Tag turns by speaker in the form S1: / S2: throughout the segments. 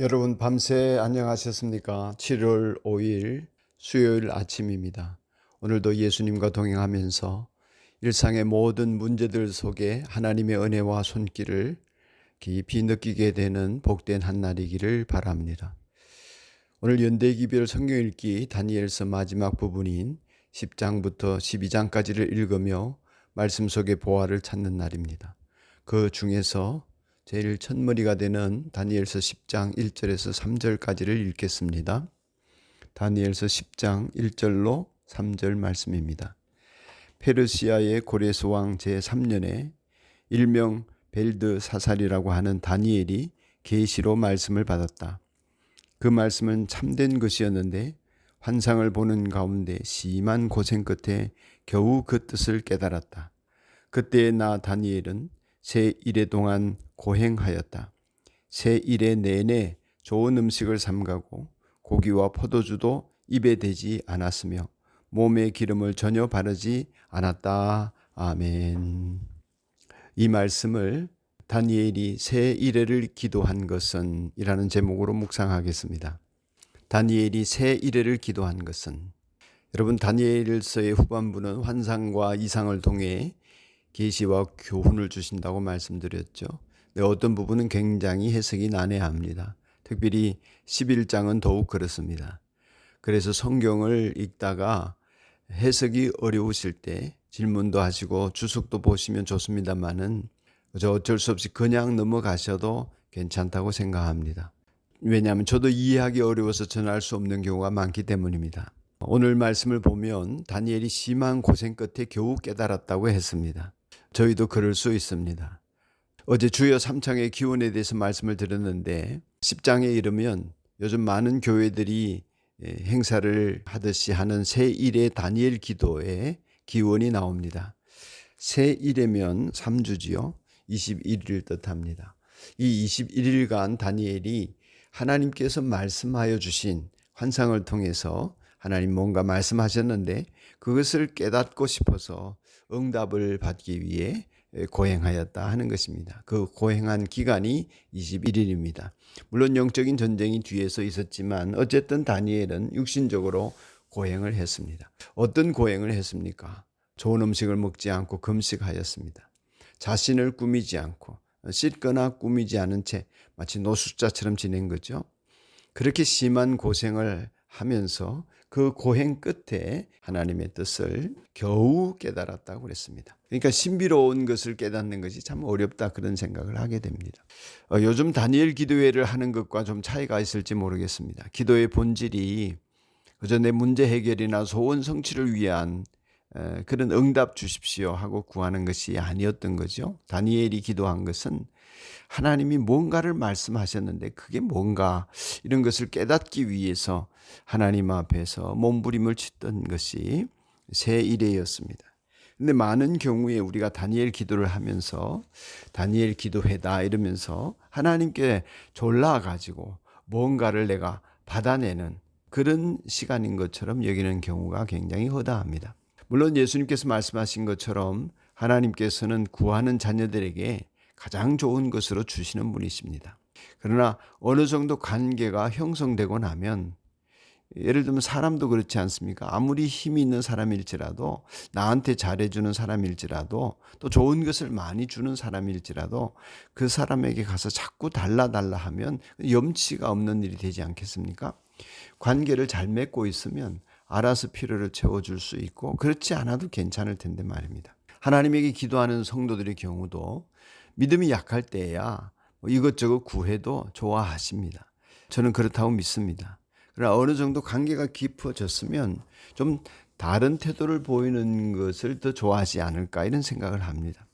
S1: 여러분 밤새 안녕하셨습니까? 7월 5일 수요일 아침입니다. 오늘도 예수님과 동행하면서 일상의 모든 문제들 속에 하나님의 은혜와 손길을 깊이 느끼게 되는 복된 한 날이기를 바랍니다. 오늘 연대기별 성경 읽기 다니엘서 마지막 부분인 10장부터 12장까지를 읽으며 말씀 속의 보화를 찾는 날입니다. 그 중에서 제일 첫머리가 되는 다니엘서 10장 1절에서 3절까지를 읽겠습니다. 다니엘서 10장 1절로 3절 말씀입니다. 페르시아의 고레스 왕 제3년에 일명 벨드 사살이라고 하는 다니엘이 계시로 말씀을 받았다. 그 말씀은 참된 것이었는데 환상을 보는 가운데 심한 고생 끝에 겨우 그 뜻을 깨달았다. 그때 나 다니엘은 새 일해 동안 고행하였다. 새 일해 내내 좋은 음식을 삼가고 고기와 포도주도 입에 대지 않았으며 몸에 기름을 전혀 바르지 않았다. 아멘. 이 말씀을 다니엘이 새 일해를 기도한 것은 이라는 제목으로 묵상하겠습니다. 다니엘이 새 일해를 기도한 것은 여러분 다니엘서의 후반부는 환상과 이상을 통해 계시와 교훈을 주신다고 말씀드렸죠. 네, 어떤 부분은 굉장히 해석이 난해합니다. 특별히 11장은 더욱 그렇습니다. 그래서 성경을 읽다가 해석이 어려우실 때 질문도 하시고 주석도 보시면 좋습니다만은 어쩔 수 없이 그냥 넘어가셔도 괜찮다고 생각합니다. 왜냐하면 저도 이해하기 어려워서 전할 수 없는 경우가 많기 때문입니다. 오늘 말씀을 보면 다니엘이 심한 고생 끝에 겨우 깨달았다고 했습니다. 저희도 그럴 수 있습니다. 어제 주여 삼창의 기원에 대해서 말씀을 드렸는데 10장에 이르면 요즘 많은 교회들이 행사를 하듯이 하는 새 일의 다니엘 기도에 기원이 나옵니다. 새 일이면 3주지요. 21일 뜻합니다. 이 21일간 다니엘이 하나님께서 말씀하여 주신 환상을 통해서 하나님 뭔가 말씀하셨는데 그것을 깨닫고 싶어서 응답을 받기 위해 고행하였다 하는 것입니다. 그 고행한 기간이 21일입니다. 물론 영적인 전쟁이 뒤에서 있었지만 어쨌든 다니엘은 육신적으로 고행을 했습니다. 어떤 고행을 했습니까? 좋은 음식을 먹지 않고 금식하였습니다. 자신을 꾸미지 않고 씻거나 꾸미지 않은 채 마치 노숙자처럼 지낸 거죠. 그렇게 심한 고생을 하면서 그 고행 끝에 하나님의 뜻을 겨우 깨달았다고 그랬습니다. 그러니까 신비로운 것을 깨닫는 것이 참 어렵다 그런 생각을 하게 됩니다. 어, 요즘 다니엘 기도회를 하는 것과 좀 차이가 있을지 모르겠습니다. 기도의 본질이 그저 내 문제 해결이나 소원 성취를 위한 에, 그런 응답 주십시오 하고 구하는 것이 아니었던 거죠. 다니엘이 기도한 것은 하나님이 뭔가를 말씀하셨는데 그게 뭔가 이런 것을 깨닫기 위해서 하나님 앞에서 몸부림을 치던 것이 새 일회였습니다. 근데 많은 경우에 우리가 다니엘 기도를 하면서 다니엘 기도회다 이러면서 하나님께 졸라 가지고 뭔가를 내가 받아내는 그런 시간인 것처럼 여기는 경우가 굉장히 허다합니다. 물론 예수님께서 말씀하신 것처럼 하나님께서는 구하는 자녀들에게 가장 좋은 것으로 주시는 분이십니다. 그러나 어느 정도 관계가 형성되고 나면 예를 들면 사람도 그렇지 않습니까? 아무리 힘이 있는 사람일지라도 나한테 잘해주는 사람일지라도 또 좋은 것을 많이 주는 사람일지라도 그 사람에게 가서 자꾸 달라 달라 하면 염치가 없는 일이 되지 않겠습니까? 관계를 잘 맺고 있으면 알아서 필요를 채워줄 수 있고 그렇지 않아도 괜찮을 텐데 말입니다. 하나님에게 기도하는 성도들의 경우도 믿음이 약할 때야 뭐 이것저것 구해도 좋아하십니다. 저는 그렇다고 믿습니다. 그러나 어느 정도 관계가 깊어졌으면 좀 다른 태도를 보이는 것을 더 좋아하지 않을까 이런 생각을 합니다.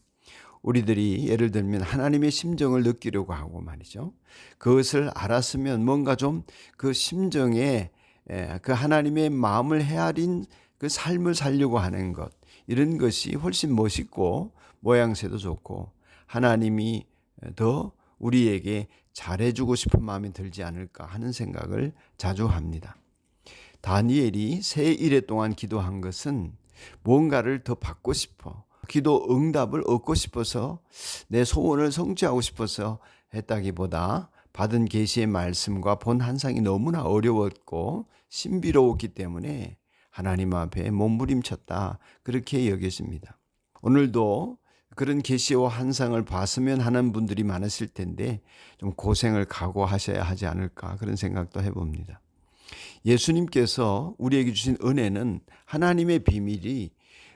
S1: 우리들이 예를 들면 하나님의 심정을 느끼려고 하고 말이죠. 그것을 알았으면 뭔가 좀 그 심정에 그 하나님의 마음을 헤아린 그 삶을 살려고 하는 것 이런 것이 훨씬 멋있고 모양새도 좋고 하나님이 더 우리에게 잘해주고 싶은 마음이 들지 않을까 하는 생각을 자주 합니다. 다니엘이 세 일해 동안 기도한 것은 뭔가를 더 받고 싶어. 기도 응답을 얻고 싶어서 내 소원을 성취하고 싶어서 했다기보다 받은 계시의 말씀과 본 한상이 너무나 어려웠고 신비로웠기 때문에 하나님 앞에 몸부림쳤다 그렇게 여겨집니다. 오늘도 그런 계시와 한상을 봤으면 하는 분들이 많으실 텐데 좀 고생을 각오하셔야 하지 않을까 그런 생각도 해봅니다. 예수님께서 우리에게 주신 은혜는 하나님의 비밀이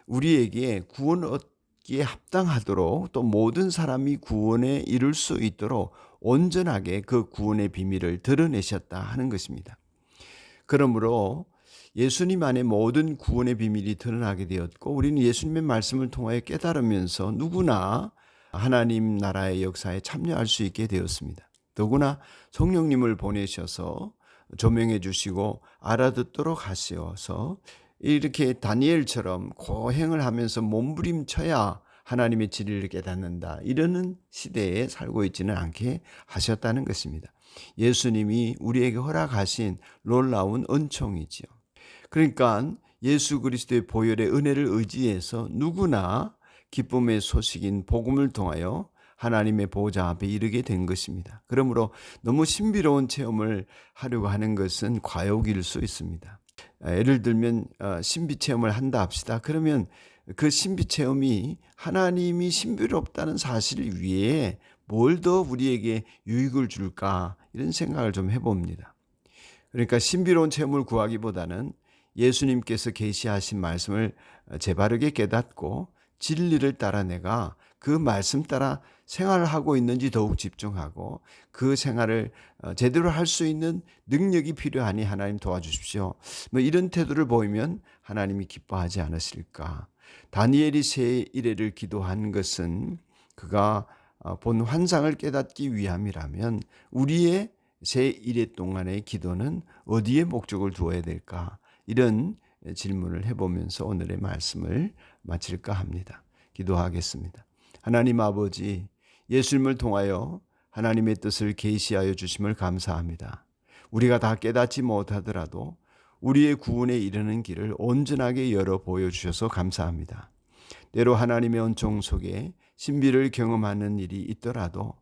S1: 우리에게 구원 얻기에 합당하도록 또 모든 사람이 구원에 이를 수 있도록 온전하게 그 구원의 비밀을 드러내셨다 하는 것입니다. 그러므로 예수님 안에 모든 구원의 비밀이 드러나게 되었고 우리는 예수님의 말씀을 통하여 깨달으면서 누구나 하나님 나라의 역사에 참여할 수 있게 되었습니다. 더구나 성령님을 보내셔서 조명해 주시고 알아듣도록 하시어서 이렇게 다니엘처럼 고행을 하면서 몸부림쳐야 하나님의 진리를 깨닫는다. 이러는 시대에 살고 있지는 않게 하셨다는 것입니다. 예수님이 우리에게 허락하신 놀라운 은총이지요. 그러니까 예수 그리스도의 보혈의 은혜를 의지해서 누구나 기쁨의 소식인 복음을 통하여 하나님의 보호자 앞에 이르게 된 것입니다. 그러므로 너무 신비로운 체험을 하려고 하는 것은 과욕일 수 있습니다. 예를 들면 어, 신비 체험을 한다 합시다. 그러면 그 신비 체험이 하나님이 신비롭다는 사실 위에 뭘 더 우리에게 유익을 줄까 이런 생각을 좀 해봅니다. 그러니까 신비로운 체험을 구하기보다는 예수님께서 계시하신 말씀을 제바르게 깨닫고 진리를 따라 내가 그 말씀 따라 생활을 하고 있는지 더욱 집중하고 그 생활을 어, 제대로 할 수 있는 능력이 필요하니 하나님 도와주십시오. 뭐 이런 태도를 보이면 하나님이 기뻐하지 않으실까. 다니엘이 새 일회를 기도한 것은 그가 어, 본 환상을 깨닫기 위함이라면 우리의 새 일회 동안의 기도는 어디에 목적을 두어야 될까? 이런 질문을 해보면서 오늘의 말씀을 마칠까 합니다. 기도하겠습니다. 하나님 아버지, 예수님을 통하여 하나님의 뜻을 계시하여 주심을 감사합니다. 우리가 다 깨닫지 못하더라도 우리의 구원에 이르는 길을 온전하게 열어 보여주셔서 감사합니다. 때로 하나님의 은총 속에 신비를 경험하는 일이 있더라도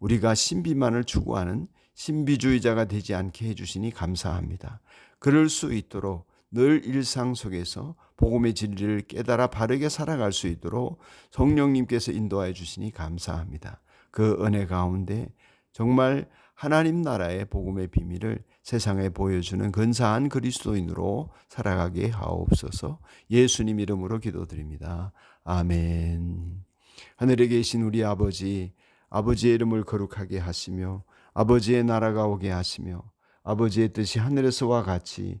S1: 우리가 신비만을 추구하는 신비주의자가 되지 않게 해주시니 감사합니다. 그럴 수 있도록 늘 일상 속에서 복음의 진리를 깨달아 바르게 살아갈 수 있도록 성령님께서 인도하여 주시니 감사합니다. 그 은혜 가운데 정말 하나님 나라의 복음의 비밀을 세상에 보여주는 근사한 그리스도인으로 살아가게 하옵소서 예수님 이름으로 기도드립니다. 아멘. 하늘에 계신 우리 아버지, 아버지의 이름을 거룩하게 하시며 아버지의 나라가 오게 하시며 아버지의 뜻이 하늘에서와 같이